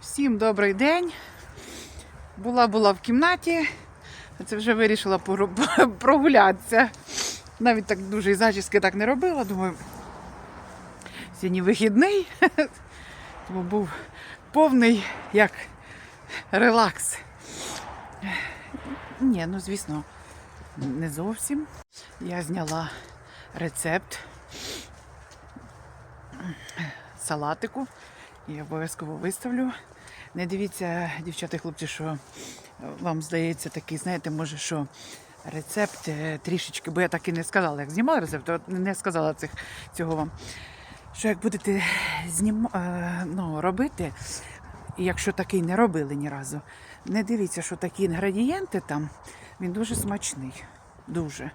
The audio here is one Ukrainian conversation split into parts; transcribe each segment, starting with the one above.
Всім добрий день. Була була в кімнаті, а це вже вирішила прогулятися. Навіть так дуже і зачіски так не робила. Думаю, сьогодні вихідний, тому був повний як релакс. Ні, ну звісно, не зовсім. Я зняла рецепт салатику і обов'язково виставлю. Не дивіться, дівчата і хлопці, що е, вам здається такий, знаєте, може, що рецепт е, трішечки, бо я так і не сказала, як знімала рецепт, то не сказала цих, цього вам. Що як будете знім... е, ну, робити, і якщо такий не робили ні разу, не дивіться, що такі інгредієнти там, він дуже смачний. Дуже.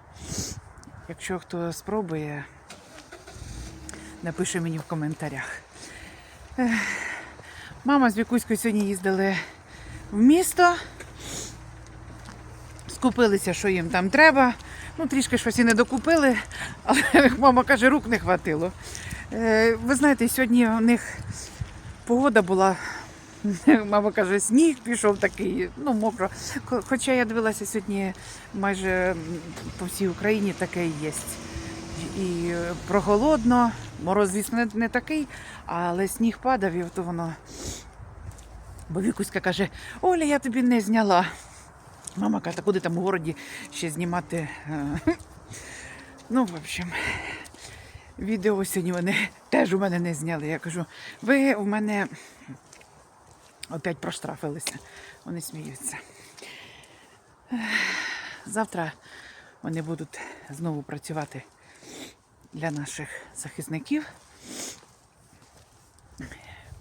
Якщо хто спробує, напише мені в коментарях. Мама з Вікуською сьогодні їздили в місто. Скупилися, що їм там треба. Ну, трішки щось і не докупили, але мама каже, рук не хватило. Е, Ви знаєте, сьогодні у них погода була. Мама каже, сніг пішов такий, ну мокро. Хоча я дивилася сьогодні майже по всій Україні таке є. І прохолодно, мороз, звісно, не, такий, але сніг падав, і то воно. Бо Вікуська каже, Оля, я тобі не зняла. Мама каже, куди там у городі ще знімати. Ну, в общем, відео сьогодні вони теж у мене не зняли. Я кажу, ви у мене опять проштрафилися. Вони сміються. Завтра вони будуть знову працювати для наших захисників.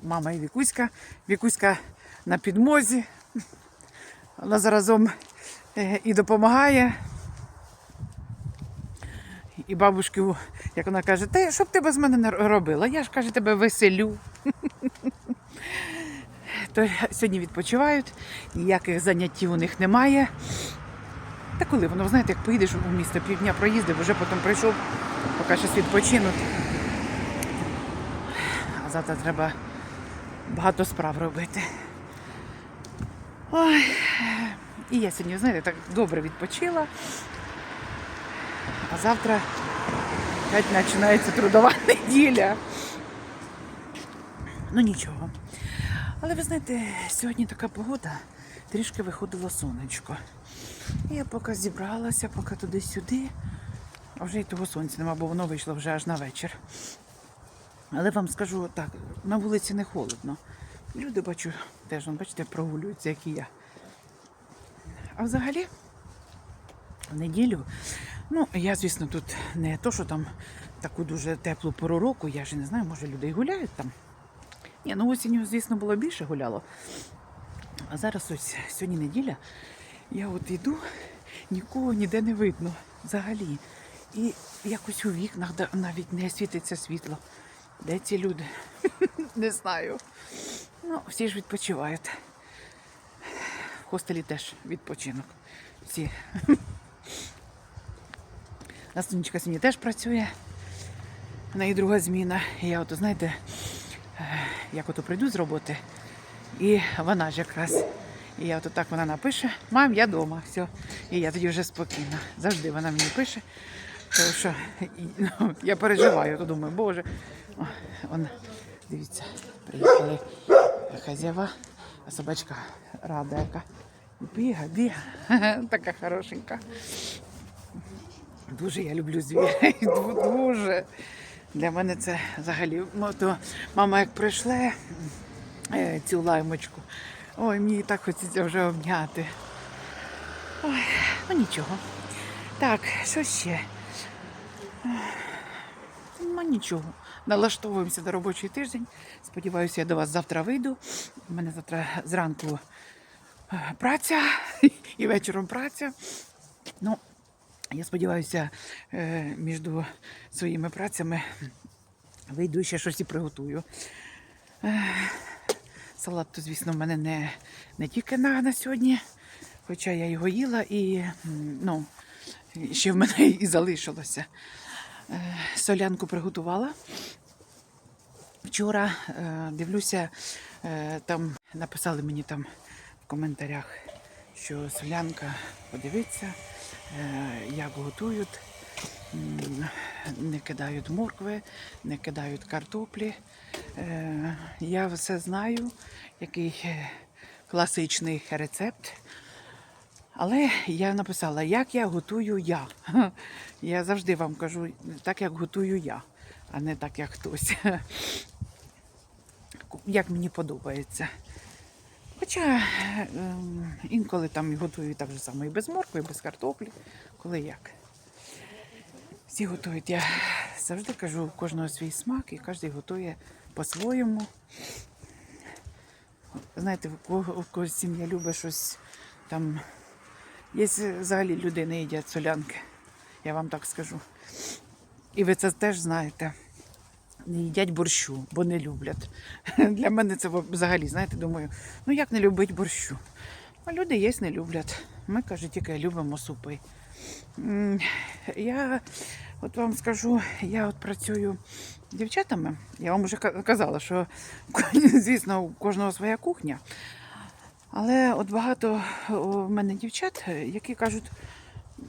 Мама і Вікуська. Вікуська на підмозі. Вона заразом е, і допомагає. І бабушки, як вона каже, ти що б ти без мене не робила? Я ж каже, тебе веселю. То сьогодні відпочивають, ніяких заняттів у них немає. Та коли воно, знаєте, як поїдеш у місто, півдня проїздив, вже потім прийшов, поки щось відпочинути. А завтра треба багато справ робити. Ой. І я сьогодні, знаєте, так добре відпочила. А завтра опять починається трудова неділя. Ну нічого. Але ви знаєте, сьогодні така погода, трішки виходило сонечко. І я поки зібралася, поки туди-сюди, а вже й того сонця нема, бо воно вийшло вже аж на вечір. Але вам скажу так, на вулиці не холодно. Люди бачу, теж, бачите, прогулюються, як і я. А взагалі, в неділю, ну, я, звісно, тут не то, що там таку дуже теплу пору року, я ж не знаю, може люди і гуляють там. Ні, ну осінню, звісно, було більше гуляло. А зараз ось сьогодні неділя. Я от йду, нікого ніде не видно взагалі. І якось у вікнах навіть не світиться світло. Де ці люди? Не знаю. Ну, всі ж відпочивають. В хостелі теж відпочинок. Всі. Настунечка сьогодні теж працює. В неї друга зміна. Я от, знаєте, е, як ото прийду з роботи, і вона ж якраз. І я от так вона напише, мам, я вдома, все. І я тоді вже спокійна. Завжди вона мені пише. Тому що ну, я переживаю, то думаю, боже. О, дивіться, приїхали хазява, а собачка рада яка. Біга, біга, така хорошенька. Дуже я люблю звірей, дуже. Для мене це взагалі. Ну, то мама як прийшла е, цю лаймочку, ой, мені так хочеться вже обняти. Ой, ну нічого. Так, що ще? Ну нічого. Налаштовуємося до робочий тиждень. Сподіваюся, я до вас завтра вийду. У мене завтра зранку е, праця і вечором праця. Ну, я сподіваюся, е, між своїми працями вийду і ще щось і приготую. Е, Салат, то, звісно, в мене не, не тільки на, на сьогодні, хоча я його їла і ну, ще в мене і залишилося. Е, Солянку приготувала. Вчора е, дивлюся, е, там написали мені там в коментарях, що солянка, подивіться, е, як готують. Не кидають моркви, не кидають картоплі. Я все знаю, який класичний рецепт. Але я написала, як я готую я. Я завжди вам кажу, так як готую я, а не так, як хтось. Як мені подобається. Хоча ем, інколи там готую так же само і без моркви, і без картоплі, коли як. Всі готують. Я завжди кажу, у кожного свій смак, і кожен готує по-своєму. Знаєте, у у когось сім'я любить щось там. Є взагалі люди не їдять солянки, я вам так скажу. І ви це теж знаєте. Не їдять борщу, бо не люблять. Для мене це взагалі, знаєте, думаю, ну як не любить борщу? А люди є, не люблять. Ми, каже, тільки любимо супи. Я от вам скажу, я от працюю з дівчатами. Я вам вже казала, що звісно, у кожного своя кухня. Але от багато у мене дівчат, які кажуть,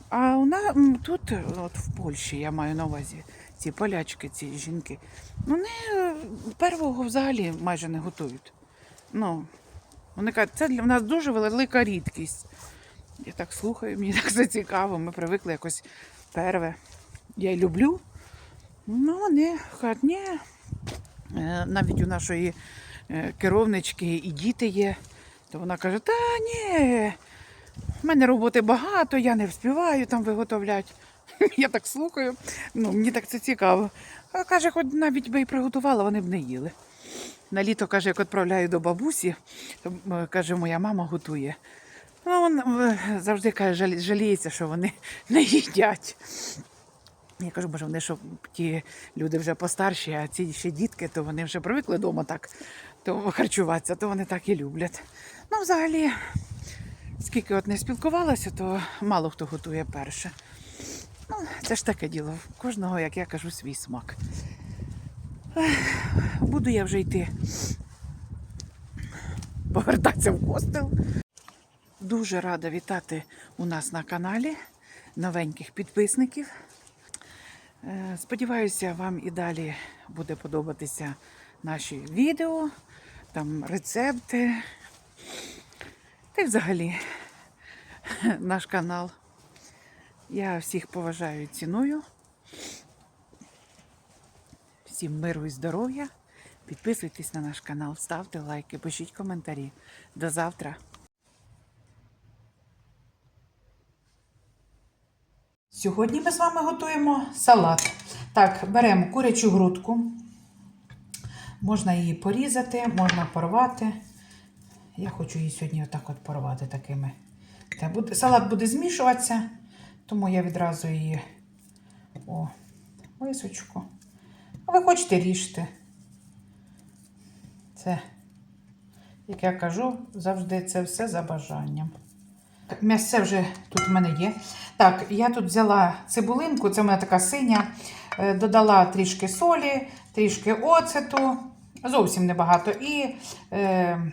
а у нас тут, от в Польщі, я маю на увазі, ці полячки, ці жінки, вони е, первого взагалі майже не готують. Ну, вони кажуть, це для нас дуже велика рідкість. Я так слухаю, мені так це цікаво. Ми привикли якось перве. Я й люблю. Ну, вони кажуть, ні. Е, Навіть у нашої е, керівнички і діти є. То вона каже, та ні, в мене роботи багато, я не вспіваю там виготовляти. Я так слухаю, ну, мені так це цікаво. А каже, хоч навіть би і приготувала, вони б не їли. На літо, каже, як відправляю до бабусі, то, каже, моя мама готує. Ну, він е, завжди каже, жаліється, що вони не їдять. Я кажу, боже, вони що ті люди вже постарші, а ці ще дітки, то вони вже привикли вдома так то харчуватися, то вони так і люблять. Ну, взагалі, скільки от не спілкувалася, то мало хто готує перше. Ну, це ж таке діло. Кожного, як я кажу, свій смак. Буду я вже йти повертатися в хостел. Дуже рада вітати у нас на каналі новеньких підписників. Е, Сподіваюся, вам і далі буде подобатися наші відео, там рецепти. Та й взагалі наш канал. Я всіх поважаю і ціную. Всім миру і здоров'я. Підписуйтесь на наш канал, ставте лайки, пишіть коментарі. До завтра. Сьогодні ми з вами готуємо салат. Так, беремо курячу грудку. Можна її порізати, можна порвати. Я хочу її сьогодні отак от порвати такими. Салат буде змішуватися, тому я відразу її о, мисочку. А ви хочете ріжте. Це, як я кажу, завжди це все за бажанням. М'ясце вже тут в мене є. Так, я тут взяла цибулинку, це в мене така синя. Е, Додала трішки солі, трішки оцету, зовсім небагато, і е,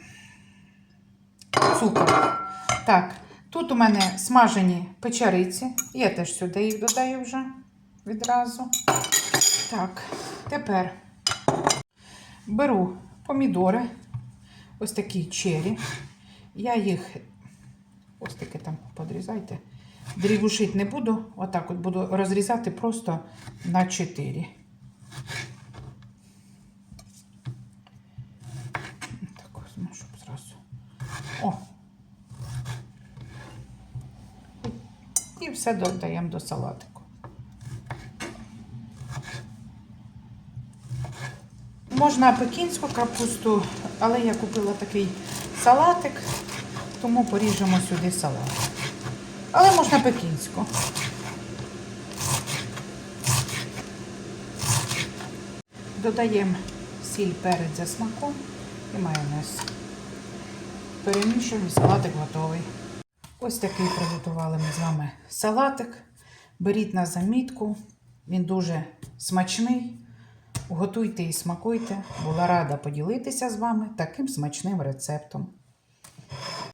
цукор. Так, тут у мене смажені печериці. Я теж сюди їх додаю вже відразу. Так, тепер беру помідори, ось такі чері. Я їх таке там подрізайте. Дрібушити не буду, отак от буду розрізати просто на 4. Так, ось, щоб зразу. О. І все додаємо до салатику. Можна пекінську капусту, але я купила такий салатик, тому поріжемо сюди салат. Але можна пекінську. Додаємо сіль перець за смаком і майонез. Перемішуємо, салатик готовий. Ось такий приготували ми з вами салатик. Беріть на замітку. Він дуже смачний. Готуйте і смакуйте. Була рада поділитися з вами таким смачним рецептом.